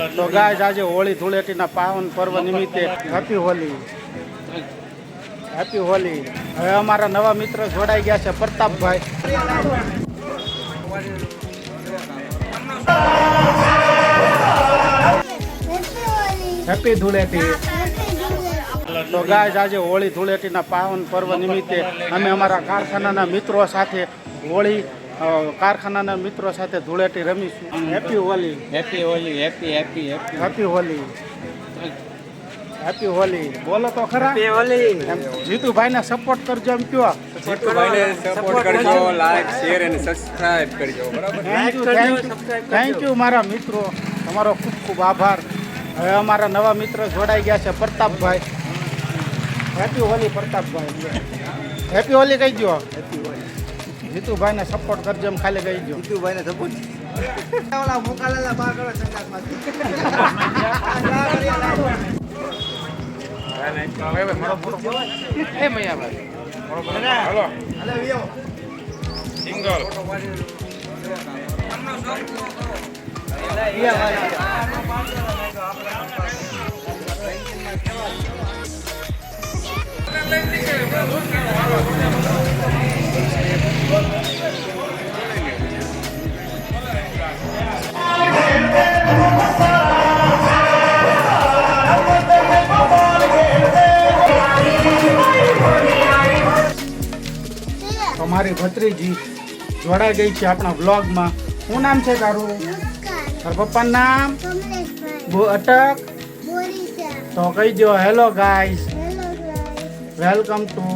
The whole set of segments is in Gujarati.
તો ગાય આજે હોળી ધૂળેટીના પાવન પર્વ નિમિત્તે હેપી હોલી હેપી હોલી હવે અમારા નવા મિત્ર જોડાઈ ગયા છે પ્રતાપભાઈ. હેપી ધૂળેટી તો ગાય આજે હોળી ધૂળેટીના પાવન પર્વ નિમિત્તે અમે અમારા કારખાનાના મિત્રો સાથે હોળી કારખાનાના મિત્રો સાથે Dhuleti રમીશું. Happy Holi happy Holi happy happy happy happy Holi happy Holi બોલો તો ખરા. હોલી જીતુભાઈ જીતુભાઈને સપોર્ટ કરજો એમ કયો. જીતુભાઈને સપોર્ટ કરજો લાઈક શેર અને સબસ્ક્રાઇબ કરજો. બરાબર? થેન્ક યુ થેન્ક યુ મારા મિત્રો. તમારો ખૂબ ખૂબ આભાર. હવે અમારા નવા મિત્ર જોડાઈ ગયા છે પ્રતાપભાઈ. હેપી હોલી પ્રતાપભાઈ. હેપી હોલી કહી દો જીતુભાઈને સપોર્ટ કરજો એમ ખાલી કહી દો જીતુભાઈને સપોર્ટ ઓલા મુકાલેલા બાર કરો એ મૈયાભાઈ. હાલો. સિંગલ. મારી ભત્રીજી જોડાઈ ગઈ છે આપણા વ્લોગમાં. શું નામ છે તારું? તારા પપ્પાનું નામ? અટક. તો કહી દો hello guys welcome to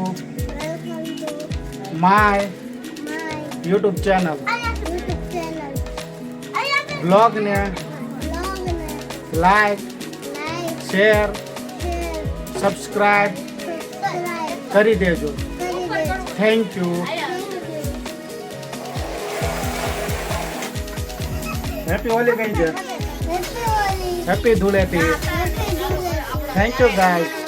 my YouTube channel બ્લોગને like share subscribe કરી દેજો. થેન્ક યુ હેપી હોલી કહી દે happy Dhuleti thank you guys